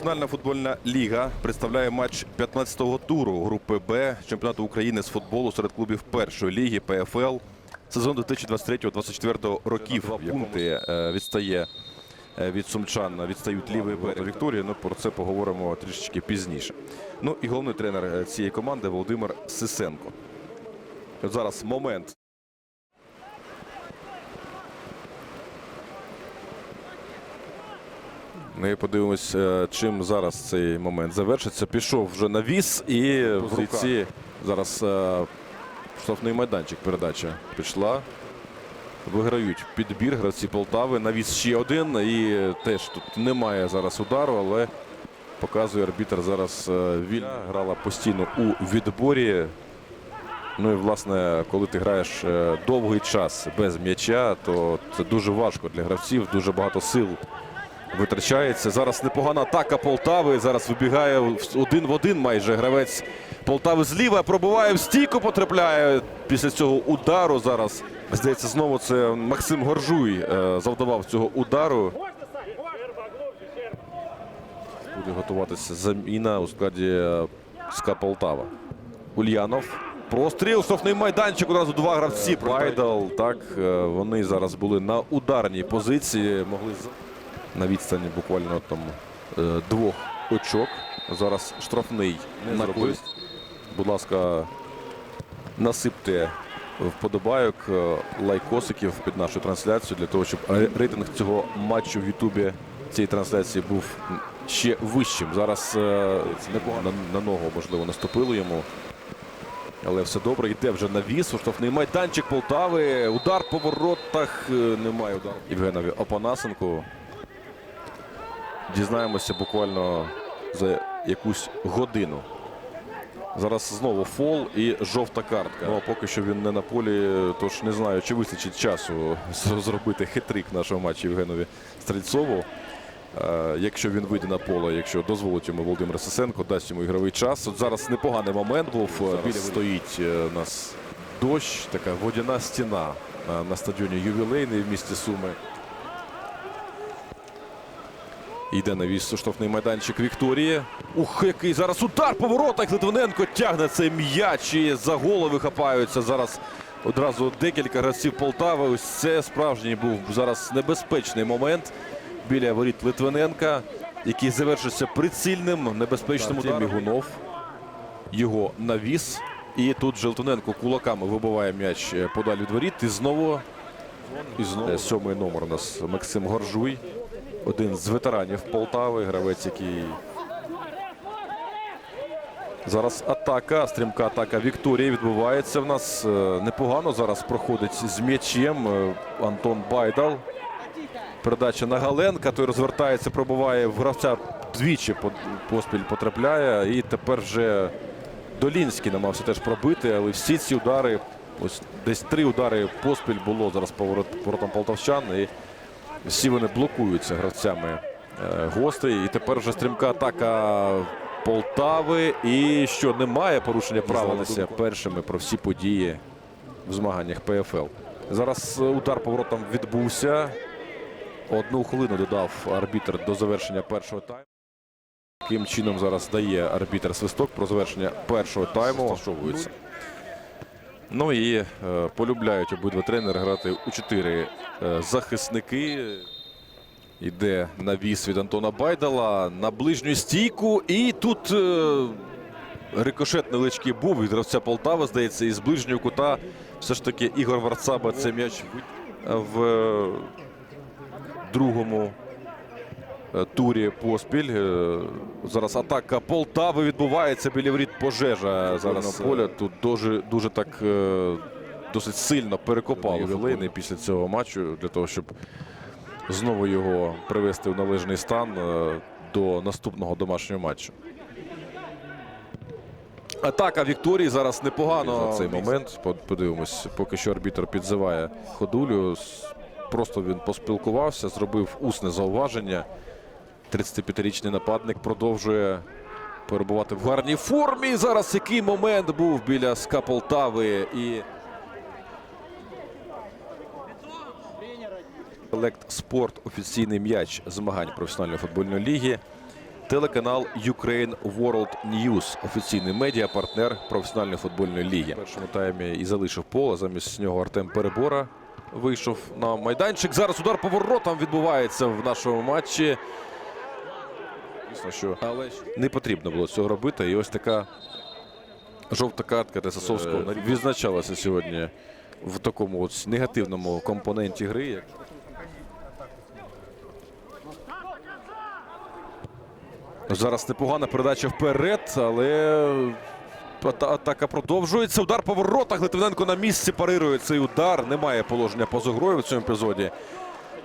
Професіональна футбольна ліга представляє матч 15-го туру групи Б чемпіонату України з футболу серед клубів першої ліги ПФЛ. Сезон 2023-2024 років. Два пункти е, відстає е, від сумчан. Відстають лівий берег Вікторії. Ну про це поговоримо трішечки пізніше. Ну і головний тренер е, цієї команди Володимир Сисенко. От зараз момент. Ми подивимось, е, чим зараз цей момент завершиться. Пішов вже навіс і в руці зараз е, штрафний майданчик. Передача пішла. Виграють підбір гравці Полтави. Навіс ще один. І теж тут немає зараз удару, але показує арбітр зараз е, вільно. Грала постійно у відборі. Ну і власне, коли ти граєш довгий час без м'яча, то це дуже важко для гравців, дуже багато сил витрачається. Зараз непогана атака Полтави. Зараз вибігає один в один майже гравець Полтави зліва. Пробиває в стійку, потрапляє після цього удару. Зараз здається, знову це Максим Горжуй е, завдавав цього удару. Буде готуватися заміна у складі е, СКА Полтава. Ульянов. Простріл, штрафний майданчик. Одразу два гравці. Байдал. Так, е, вони зараз були на ударній позиції. Могли на відстані буквально там е, двох очок. Зараз штрафний на користь. Будь ласка, насипте вподобайок, е, лайкосиків під нашу трансляцію для того, щоб рейтинг цього матчу в Ютубі цієї трансляції був ще вищим. Зараз е, непогано на, на ногу, можливо, наступило йому. Але все добре, йде вже навіс, у штрафний майданчик Полтави. Удар по воротах. Немає удару. Євгенові Опанасенку. Дізнаємося буквально за якусь годину. Зараз знову фол і жовта картка. Ну, а поки що він не на полі, тож не знаю, чи вистачить часу зробити хитрик нашого матчу Євгенові Стрельцову. Е, Якщо він вийде на поле, якщо дозволить йому Володимир Сисенко, дасть йому ігровий час. От зараз непоганий момент був. Біля стоїть е, у нас дощ, така водяна стіна е, на стадіоні ювілейний в місті Суми. Йде на вісь штрафний майданчик Вікторії. Ух, який зараз удар по воротах. Литвиненко тягне цей м'яч і за голови хапаються. Зараз одразу декілька гравців Полтави. Ось це справжній був зараз небезпечний момент біля воріт Литвиненка, який завершився прицільним небезпечним ударом. Мігунов. Його навіс. І тут же Литвиненко кулаками вибиває м'яч е, подалі від воріт. І знову, і знову сьомий номер у нас Максим Горжуй. Один з ветеранів Полтави, гравець, який зараз атака, стрімка атака Вікторії відбувається в нас. Е, Непогано зараз проходить з м'ячем е, Антон Байдал. Передача на Галенка, той розвертається, пробиває в гравця двічі поспіль потрапляє. І тепер вже Долінський намагався теж пробити, але всі ці удари, ось десь три удари поспіль було зараз по воротам полтавчан. І всі вони блокуються гравцями е, гостей. І тепер вже стрімка атака Полтави. І що немає порушення правил першими про всі події в змаганнях ПФЛ. Зараз е, удар поворотом відбувся. Одну хвилину додав арбітр до завершення першого тайму. Яким чином зараз дає арбітр свисток про завершення першого тайму. Ну і е, полюбляють обидва тренери грати у чотири е, захисники. Йде навіс від Антона Байдала на ближню стійку. І тут е, рикошет невеличкий був від гравця Полтави, здається, із ближнього кута. Все ж таки Ігор Варцаба цей м'яч в другому турі поспіль. Е, Зараз атака Полтави відбувається біля воріт пожежа. Зараз на поля тут дуже, дуже так е, досить сильно перекопали ювілейний після цього матчу для того, щоб знову його привести в належний стан е, до наступного домашнього матчу. Атака Вікторії зараз непогано за цей момент. Под- Подивимось, поки що арбітр підзиває ходулю. Просто він поспілкувався, зробив усне зауваження. 35-річний нападник продовжує перебувати в гарній формі. Зараз який момент був біля СКА Полтави і. Елект Спорт офіційний м'яч змагань професіональної футбольної ліги. Телеканал Ukraine World News, офіційний медіа, партнер професіональної футбольної ліги. В першому таймі і залишив поле. Замість нього Артем Перебора вийшов на майданчик. Зараз удар по воротам відбувається в нашому матчі. Звісно, що не потрібно було цього робити. І ось така жовта картка Тесасовського відзначалася сьогодні в такому от негативному компоненті гри. Зараз непогана передача вперед, але атака продовжується. Удар по воротах. Литвиненко на місці парирує цей удар. Немає положення поза грою в цьому епізоді.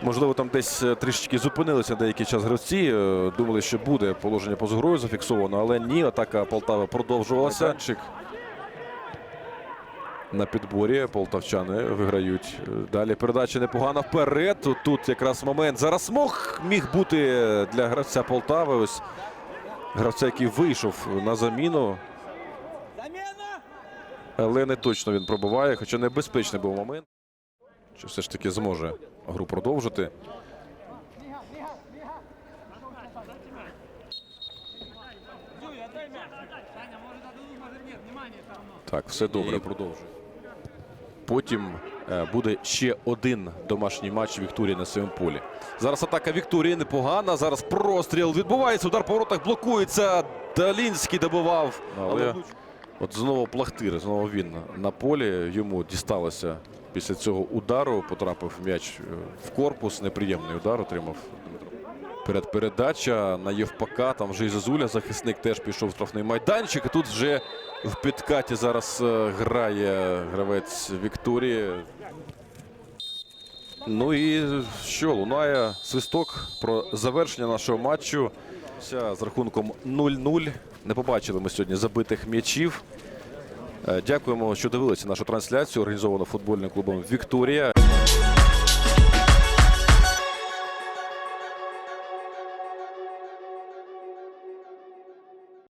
Можливо, там десь е, трішечки зупинилися деякий час гравці. е, Думали, що буде положення поза грою зафіксовано, але ні. Атака Полтави продовжувалася. Майданчик На підборі полтавчани виграють. Е, Далі передача непогана вперед. Тут, тут якраз момент. Зараз мог міг бути для гравця Полтави. Ось гравця, який вийшов на заміну. Але не точно він пробиває, хоча небезпечний був момент. Чи все ж таки зможе гру продовжити. Так, все добре, продовжує. Потім е, буде ще один домашній матч Вікторії на своєму полі. Зараз атака Вікторії непогана. Зараз простріл відбувається. Удар по воротах блокується. Далінський добивав. Але от знову Плахтир, знову він на полі. Йому дісталося після цього удару. Потрапив м'яч е, в корпус. Неприємний удар отримав Дмитро. Перед передача на Євпака. Там вже і Зазуля, захисник, теж пішов в штрафний майданчик. Тут вже в підкаті зараз е, грає гравець Вікторії. Ну і що, лунає свисток про завершення нашого матчу. З рахунком 0-0. Не побачили ми сьогодні забитих м'ячів. Е, Дякуємо, що дивилися нашу трансляцію, організовану футбольним клубом Вікторія.